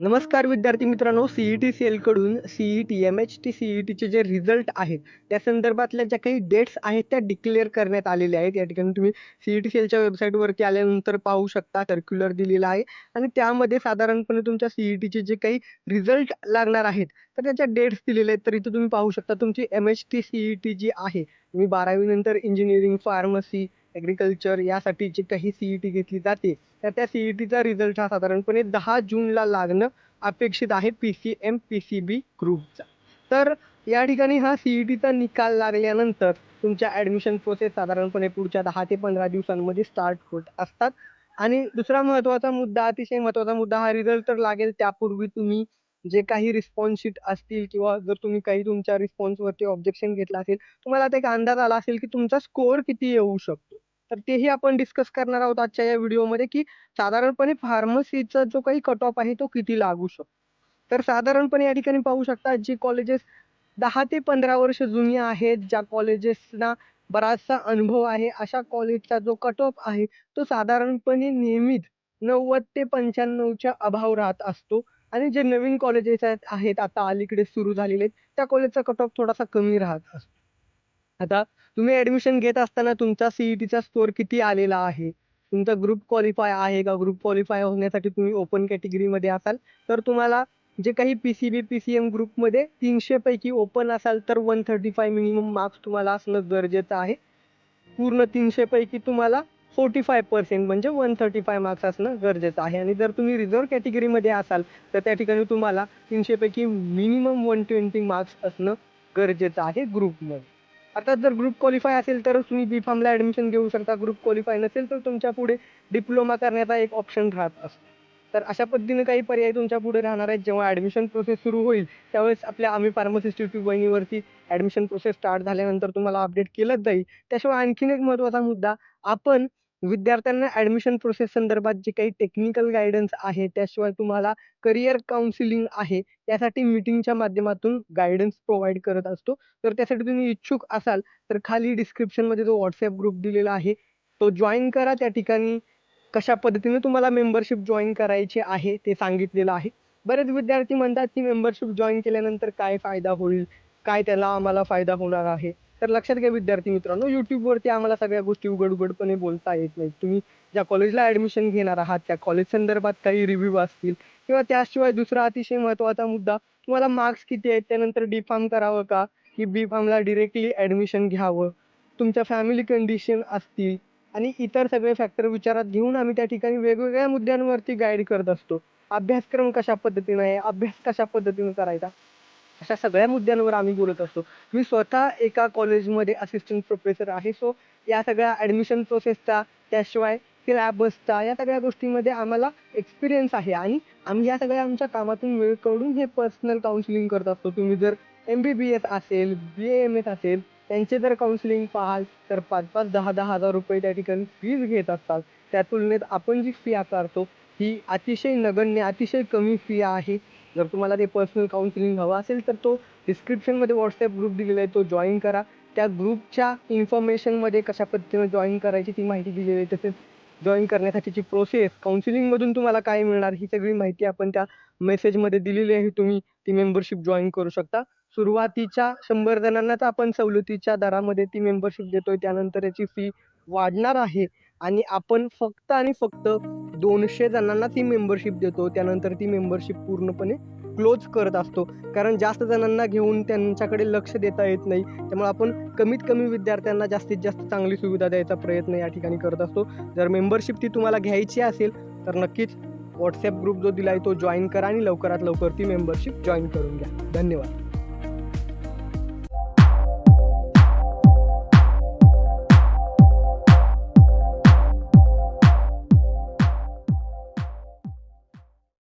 नमस्कार विद्यार्थी मित्रांनो सीईटी सेलकडून सीईटी एम एच टी सीईटीचे जे रिझल्ट आहेत त्या संदर्भातल्या ज्या काही डेट्स आहेत त्या डिक्लेअर करण्यात आलेल्या आहेत. या ठिकाणी तुम्ही सीईटी सेलच्या वेबसाईटवरती आल्यानंतर पाहू शकता सर्क्युलर दिलेला आहे. आणि त्यामध्ये साधारणपणे तुमच्या सीईटीचे जे काही रिझल्ट लागणार आहेत तर त्याच्या डेट्स दिलेले आहेत. तर इथं तुम्ही पाहू शकता तुमची एम एच टी सीईटी जी आहे तुम्ही बारावीनंतर इंजिनिअरिंग फार्मसी ऍग्रीकल्चर यासाठी जी काही सीईटी घेतली जाते तर त्या सीईटीचा रिझल्ट हा साधारणपणे दहा जूनला लागणं अपेक्षित आहे P C M P C B ग्रुपचा तर या ठिकाणी हा सीईटीचा निकाल लागल्यानंतर तुमच्या ॲडमिशन प्रोसेस साधारणपणे पुढच्या दहा ते पंधरा दिवसांमध्ये स्टार्ट होत असतात. आणि दुसरा महत्त्वाचा मुद्दा अतिशय महत्त्वाचा मुद्दा हा रिझल्ट तर लागेल त्यापूर्वी तुम्ही जे काही रिस्पॉन्स शीट असतील किंवा जर तुम्ही काही तुमच्या रिस्पॉन्सवरती ऑब्जेक्शन घेतलं असेल तुम्हाला आता एक अंदाज आला असेल की तुमचा स्कोअर किती येऊ शकतो. तर तेही आपण डिस्कस करणार आहोत आजच्या या व्हिडिओमध्ये की साधारणपणे फार्मसीचा जो काही कट ऑफ आहे तो किती लागू शकतो. तर साधारणपणे या ठिकाणी पाहू शकता जी कॉलेजेस दहा ते पंधरा वर्ष जुनी आहेत ज्या कॉलेजेसना बराचसा अनुभव आहे अशा कॉलेजचा जो कट ऑफ आहे तो साधारणपणे नेहमीच नव्वद ते पंच्याण्णवच्या अभाव राहत असतो. आणि जे नवीन कॉलेजेस आहेत आता अलीकडे सुरू झालेले आहेत त्या कॉलेजचा कट ऑफ थोडासा कमी राहत असतो. आता तुम्ही ॲडमिशन घेत असताना तुमचा सीईटीचा स्कोअर किती आलेला आहे? तुमचा ग्रुप क्वालिफाय आहे का? ग्रुप क्वालिफाय होण्यासाठी तुम्ही ओपन कॅटेगरीमध्ये असाल तर तुम्हाला जे काही P C B P C M ग्रुपमध्ये तीनशेपैकी ओपन असाल तर one thirty five minimum marks तुम्हाला असणं गरजेचं आहे. पूर्ण तीनशेपैकी तुम्हाला फोर्टी फाय पर्सेंट म्हणजे वन थर्टी फाय मार्क्स असणं गरजेचं आहे. आणि जर तुम्ही रिझर्व कॅटेगरीमध्ये असाल तर त्या ठिकाणी तुम्हाला तीनशेपैकी मिनिमम वन ट्वेंटी मार्क्स असणं गरजेचं आहे ग्रुपमध्ये आता जर ग्रुप क्वालिफाय असेल तर तुम्ही बी फार्मला ॲडमिशन घेऊ शकता. ग्रुप क्वालिफाय नसेल तर तुमच्यापुढे डिप्लोमा करण्याचा एक ऑप्शन राहत असतो. तर अशा पद्धतीने काही पर्याय तुमच्यापुढे राहणार आहेत. जेव्हा ॲडमिशन प्रोसेस सुरू होईल त्यावेळेस आपल्या आम्ही फार्मसिस्ट यूट्यूब वाहिनीवरती ॲडमिशन प्रोसेस स्टार्ट झाल्यानंतर तुम्हाला अपडेट केलंच जाईल. त्याशिवाय आणखीन एक महत्त्वाचा मुद्दा आपण विद्यार्थ्यांना ॲडमिशन प्रोसेस संदर्भात जे काही टेक्निकल गायडन्स आहे त्याशिवाय तुम्हाला करिअर काउन्सिलिंग आहे त्यासाठी मीटिंगच्या माध्यमातून गायडन्स प्रोव्हाइड करत असतो. तर त्यासाठी तुम्ही इच्छुक असाल तर खाली डिस्क्रिप्शनमध्ये जो व्हॉट्सअप ग्रुप दिलेला आहे तो जॉईन करा. त्या ठिकाणी कशा पद्धतीने तुम्हाला मेंबरशिप जॉईन करायची आहे ते सांगितलेलं आहे. बरेच विद्यार्थी म्हणतात की मेंबरशिप जॉईन केल्यानंतर काय फायदा होईल? काय त्याला आम्हाला फायदा होणार आहे? तर लक्षात घ्या विद्यार्थी मित्रांनो यूट्यूबवरती आम्हाला सगळ्या गोष्टी उघड उघडपणे बोलता येत नाहीत. तुम्ही ज्या कॉलेजला ॲडमिशन घेणार आहात त्या कॉलेज संदर्भात काही रिव्ह्यू असतील किंवा त्याशिवाय दुसरा अतिशय महत्त्वाचा मुद्दा तुम्हाला मार्क्स किती आहेत त्यानंतर डी फार्म करावं का? की बी फार्मला डिरेक्टली ॲडमिशन घ्यावं? तुमच्या फॅमिली कंडिशन असतील आणि इतर सगळे फॅक्टर विचारात घेऊन आम्ही त्या ठिकाणी वेगवेगळ्या मुद्द्यांवरती गाईड करत असतो. अभ्यासक्रम कशा पद्धतीनं आहे? अभ्यास कशा पद्धतीनं करायचा? अशा सगळ्या मुद्द्यांवर आम्ही बोलत असतो. मी स्वतः एका कॉलेजमध्ये असिस्टंट प्रोफेसर आहे. सो या सगळ्या ॲडमिशन प्रोसेसचा त्याशिवाय सिलॅबसचा या सगळ्या गोष्टींमध्ये आम्हाला एक्सपिरियन्स आहे. आणि आम्ही या सगळ्या आमच्या कामातून वेळ काढून हे पर्सनल काउन्सिलिंग करत असतो. तुम्ही जर एम बी बी एस असेल बी एम एस असेल त्यांचे जर काउन्सिलिंग पाहाल तर पाच पाच दहा दहा हजार रुपये त्या ठिकाणी फीज घेत असतात. त्या तुलनेत आपण जी फी आकारतो ही अतिशय नगण्य अतिशय कमी फी आहे. जर तुम्हाला ते पर्सनल काउन्सिलिंग हवं असेल तर तो डिस्क्रिप्शनमध्ये व्हॉट्सॲप ग्रुप दिलेला आहे तो जॉईन करा. त्या ग्रुपच्या इन्फॉर्मेशनमध्ये कशा पद्धतीनं जॉईन करायची ती माहिती दिलेली आहे. तसेच जॉईन करण्यासाठीची प्रोसेस काउन्सिलिंगमधून तुम्हाला काय मिळणार ही सगळी माहिती आपण त्या मेसेजमध्ये दिलेली आहे. तुम्ही ती मेंबरशिप जॉईन करू शकता. सुरुवातीच्या शंभर जणांनाच आपण सवलतीच्या दरामध्ये ती मेंबरशिप देतोय. त्यानंतर याची फी वाढणार आहे. आणि आपण फक्त आणि फक्त दोनशे जणांना ती मेंबरशिप देतो. त्यानंतर ती मेंबरशिप पूर्णपणे क्लोज करत असतो. कारण जास्त जणांना घेऊन त्यांच्याकडे लक्ष देता येत नाही. त्यामुळे आपण कमीत कमी विद्यार्थ्यांना जास्तीत जास्त चांगली सुविधा द्यायचा प्रयत्न या ठिकाणी करत असतो. जर मेंबरशिप ती तुम्हाला घ्यायची असेल तर नक्कीच व्हॉट्सॲप ग्रुप जो दिला आहे तो जॉईन करा आणि लवकरात लवकर ती मेंबरशिप जॉईन करून घ्या. धन्यवाद.